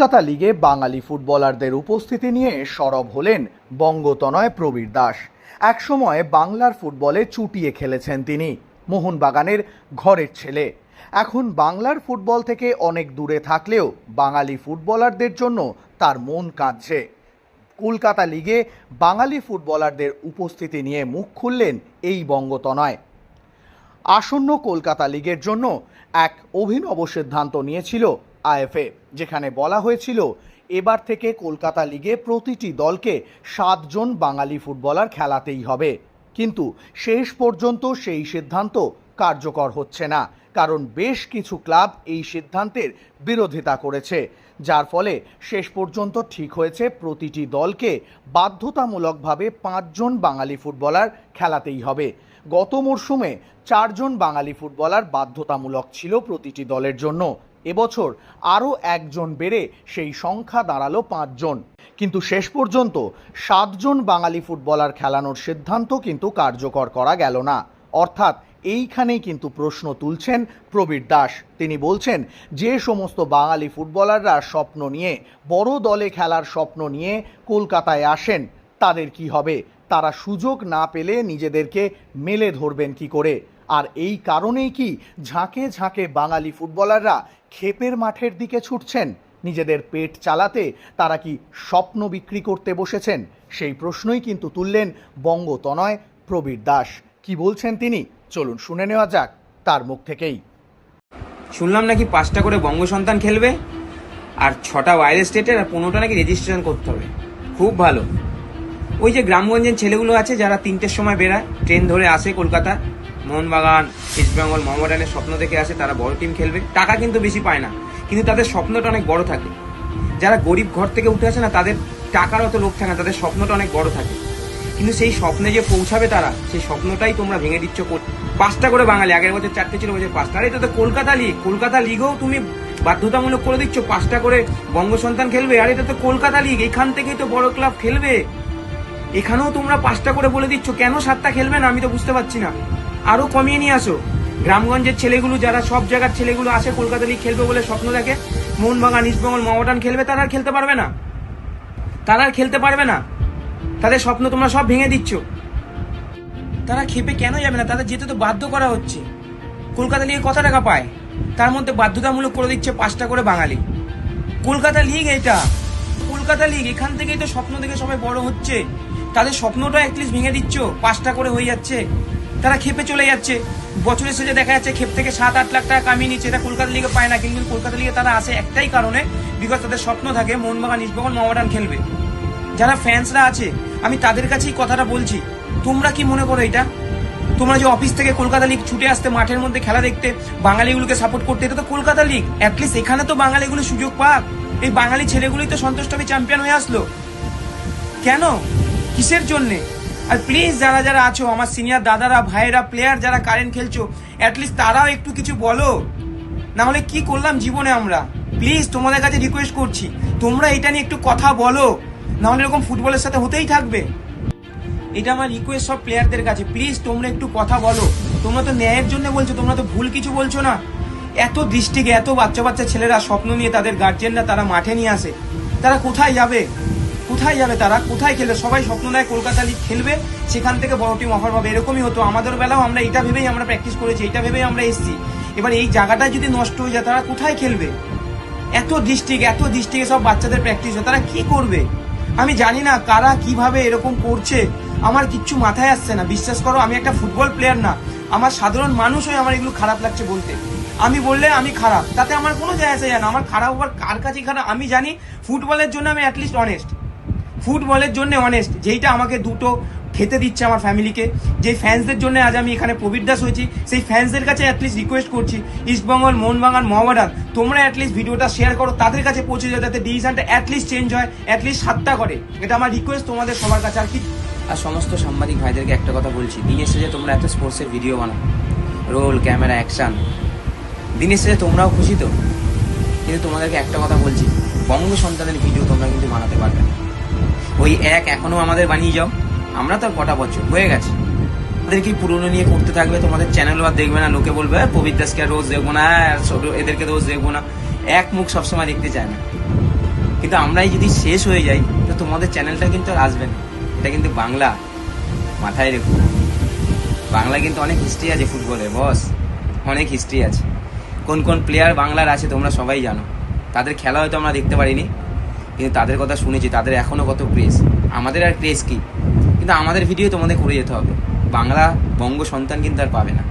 কলকাতা লিগে বাঙালি ফুটবলারদের উপস্থিতি নিয়ে সরব হলেন বঙ্গতনয় প্রবীর দাস। একসময় বাংলার ফুটবলে চুটিয়ে খেলেছেন তিনি, মোহনবাগানের ঘরের ছেলে। এখন বাংলার ফুটবল থেকে অনেক দূরে থাকলেও বাঙালি ফুটবলারদের জন্য তার মন কাঁদছে। কলকাতা লিগে বাঙালি ফুটবলারদের উপস্থিতি নিয়ে মুখ খুললেন এই বঙ্গতনয়। আসন্ন কলকাতা লিগের জন্য এক অভিনব সিদ্ধান্ত নিয়েছিল আইএফএ, যেখানে বলা হয়েছিল, এবার থেকে কলকাতা লিগে প্রতিটি দলকে সাতজন বাঙালি ফুটবলার খেলাতেই হবে। কিন্তু শেষ পর্যন্ত সেই সিদ্ধান্ত কার্যকর হচ্ছে না, কারণ বেশ কিছু ক্লাব এই সিদ্ধান্তের বিরোধিতা করেছে, যার ফলে শেষ পর্যন্ত ঠিক হয়েছে প্রতিটি দলকে বাধ্যতামূলকভাবে পাঁচজন বাঙালি ফুটবলার খেলাতেই হবে। গত মরশুমে চারজন বাঙালি ফুটবলার বাধ্যতামূলক ছিল প্রতিটি দলের জন্য। এবছর আরও একজন বেড়ে সেই সংখ্যা দাঁড়াল পাঁচজন। কিন্তু শেষ পর্যন্ত সাতজন বাঙালি ফুটবলার খেলানোর সিদ্ধান্ত কিন্তু কার্যকর করা গেল না। অর্থাৎ এইখানেই কিন্তু প্রশ্ন তুলছেন প্রবীর দাস। তিনি বলছেন, যে সমস্ত বাঙালি ফুটবলাররা স্বপ্ন নিয়ে, বড় দলে খেলার স্বপ্ন নিয়ে কলকাতায় আসেন, তাদের কি হবে? তারা সুযোগ না পেলে নিজেদেরকে মেলে ধরবেন কি করে? আর এই কারণেই কি ঝাঁকে ঝাঁকে বাঙালি ফুটবলাররা ক্ষেপের মাঠের দিকে ছুটছেন? নিজেদের পেট চালাতে তারা কি স্বপ্ন বিক্রি করতে বসেছেন? সেই প্রশ্নই কিন্তু তুললেন বঙ্গতনয় প্রবীর দাস। কি বলছেন তিনি? চলুন শুনে নেওয়া যাক তার মুখ থেকেই। শুনলাম নাকি পাঁচটা করে বঙ্গ সন্তান খেলবে? আর ছটা বাইরের স্টেটের আর পনেরোটা নাকি রেজিস্ট্রেশন করতে হবে। খুব ভালো। ওই যে গ্রামগঞ্জের ছেলেগুলো আছে যারা তিনটের সময় বেরায় ট্রেন ধরে আসে কলকাতা মোহনবাগান ইস্টবেঙ্গল মোহামেডানের স্বপ্ন দেখে আসে, তারা বড় টিম খেলবে। টাকা কিন্তু বেশি পায় না, কিন্তু তাদের স্বপ্নটা অনেক বড় থাকে। যারা গরিব ঘর থেকে উঠে আসে না, তাদের টাকার অত লোক থাকে না, তাদের স্বপ্নটা অনেক বড় থাকে। কিন্তু সেই স্বপ্নে যে পৌঁছাবে তারা, সেই স্বপ্নটাই তোমরা ভেঙে দিচ্ছ পাঁচটা করে বাঙালি, আগের বছর চারটে ছিল, বছর পাঁচটা। আরে তো কলকাতা লিগ কলকাতা লিগেও তুমি বাধ্যতামূলক করে দিচ্ছ, পাঁচটা করে বঙ্গ সন্তান খেলবে। আর এটা তো কলকাতা লিগ এখান থেকেই তো বড় ক্লাব খেলবে। এখানেও তোমরা পাঁচটা করে বলে দিচ্ছ, কেন সাতটা খেলবে না? আমি তো বুঝতে পারছি না। আরও কমিয়ে নিয়ে আসো। গ্রামগঞ্জের ছেলেগুলো, যারা সব জায়গার ছেলেগুলো আসে, কলকাতা লিগ খেলবে বলে স্বপ্ন দেখে, মোহনবাগান ইস্টবেঙ্গল মহামডান খেলবে, তারা আর খেলতে পারবে না। তারা আর খেলতে পারবে না। তাদের স্বপ্ন তোমরা সব ভেঙে দিচ্ছ। তারা খেপে কেন যাবে না? তাদের যেতে তো বাধ্য করা হচ্ছে। কলকাতা লিগে কত টাকা পায়? তার মধ্যে বাধ্যতামূলক করে দিচ্ছে পাঁচটা করে বাঙালি। কলকাতা লিগ এটা কলকাতা লিগ এখান থেকেই তো স্বপ্ন দেখে সবাই বড় হচ্ছে। তাদের স্বপ্নটা অ্যাটলিস্ট ভেঙে দিচ্ছ, পাঁচটা করে হয়ে যাচ্ছে। তারা খেপে চলে যাচ্ছে। বছরের শেষে দেখা যাচ্ছে খেপ থেকে সাত, আট লাখ টাকা কামিয়ে নিচ্ছে। এটা কলকাতা লিগে পায় না, কিন্তু কলকাতা লিগে তারা আসে একটাই কারণে বিকজ তাদের স্বপ্ন থাকে মোহনবাগান, ইস্টবেঙ্গল মহামেডান খেলবে। যারা ফ্যান্সরা আছে, আমি তাদের কাছেই কথাটা বলছি, তোমরা কি মনে করো এটা? তোমরা যে অফিস থেকে কলকাতা লিগ ছুটে আসতে, মাঠের মধ্যে খেলা দেখতে বাঙালিগুলোকে সাপোর্ট করতে, এটা তো কলকাতা লিগ অ্যাটলিস্ট এখানে তো বাঙালিগুলো সুযোগ পাক। এই বাঙালি ছেলেগুলোই তো সন্তুষ্ট ট্রফি চ্যাম্পিয়ন হয়ে আসলো। কেন? কিসের জন্যে? আর প্লিজ যারা যারা আছো, আমার সিনিয়র দাদারা, ভাইয়েরা প্লেয়ার যারা কারেন্ট খেলছো অ্যাটলিস্ট তারাও একটু কিছু বলো। না হলে কি করলাম জীবনে আমরা? প্লিজ তোমাদের কাছে রিকোয়েস্ট করছি। তোমরা এটা নিয়ে একটু কথা বলো। না হলে এরকম ফুটবলের সাথে হতেই থাকবে। এটা আমার রিকোয়েস্ট সব প্লেয়ারদের কাছে। প্লিজ তোমরা একটু কথা বলো। তোমরা তো ন্যায়ের জন্য বলছো, তোমরা তো ভুল কিছু বলছো না। এত দৃষ্টিকে, এত বাচ্চা বাচ্চা ছেলেরা স্বপ্ন নিয়ে তাদের গার্জেনরা তারা মাঠে নিয়ে আসে। তারা কোথায় যাবে? কোথায় যাবে তারা? কোথায় খেলবে? সবাই স্বপ্ন নেয় কলকাতা লিগ খেলবে, সেখান থেকে বড় টিম অফার পাবে। এরকমই হতো। আমাদের বেলাও আমরা এটা ভেবেই আমরা প্র্যাকটিস করেছি, এটা ভেবেই আমরা এসেছি। এবার এই জায়গাটা যদি নষ্ট হয়ে যায়, তারা কোথায় খেলবে? এত ডিস্ট্রিক্ট এত ডিস্ট্রিক্টে সব বাচ্চাদের প্র্যাকটিস হয়। তারা কি করবে? আমি জানি না কারা কীভাবে এরকম করছে। আমার কিচ্ছু মাথায় আসছে না। বিশ্বাস করো, আমি একটা ফুটবল প্লেয়ার না। আমার সাধারণ মানুষ হয়ে আমার এগুলো খারাপ লাগছে বলতে। আমি বললে আমি খারাপ। তাতে আমার কোনো যায় আসে যায় না। আমার খারাপ হওয়ার কার কাছে খারাপ? আমি জানি ফুটবলের জন্য আমি অ্যাটলিস্ট অনেস্ট ফুটবলের জন্য অনেস্ট যেইটা আমাকে দুটো খেতে দিচ্ছে আমার ফ্যামিলিকে, যে ফ্যান্সদের জন্য আজ আমি এখানে প্রবীর দাস হয়েছি, সেই ফ্যান্সদের কাছে অ্যাটলিস্ট রিকোয়েস্ট করছি ইস্টবেঙ্গল মোহনবাগান মোহামেডান তোমরা অ্যাটলিস্ট ভিডিওটা শেয়ার করো, তাদের কাছে পৌঁছে যায় যাতে ডিসিশনটা অ্যাটলিস্ট চেঞ্জ হয় অ্যাটলিস্ট সাতটা করে। এটা আমার রিকোয়েস্ট তোমাদের সবার কাছে, আর কি? আর সমস্ত সাংবাদিক ভাইদেরকে একটা কথা বলছি দিনের শেষে তোমরা এত স্পোর্টসের ভিডিও বানাও রোল ক্যামেরা অ্যাকশন দিনের শেষে তোমরাও খুশি তো? কিন্তু তোমাদেরকে একটা কথা বলছি, বঙ্গ সন্তানের ভিডিও তোমরা কিন্তু বানাতে পারবে না। ওই এক এখনও আমাদের বানিয়ে যাও। আমরা তো কটা বছর? হয়ে গেছে। আমাদের কি পুরনো নিয়ে করতে থাকবে? তোমাদের চ্যানেল আর দেখবে না লোকে বলবে "এ, প্রবীর দাসকে রোজ দেখব না এদেরকে রোজ দেখব না। এক মুখ সবসময় দেখতে চায় না। কিন্তু আমরাই যদি শেষ হয়ে যাই তো তোমাদের চ্যানেলটা কিন্তু আর আসবে না। এটা কিন্তু বাংলা। মাথায় রেখো। বাংলায় কিন্তু অনেক হিস্ট্রি আছে ফুটবলে বস অনেক হিস্ট্রি আছে। কোন কোন প্লেয়ার বাংলার আছে তোমরা সবাই জানো। তাদের খেলা হয়তো আমরা দেখতে পারিনি। কিন্তু তাদের কথা শুনেছি, তাদের এখনও কত ক্রেজ আমাদের আর ক্রেজ কী? কিন্তু আমাদের ভিডিও তোমাদের করে যেতে হবে। বাংলা বঙ্গ সন্তান কিন্তু আর পাবে না।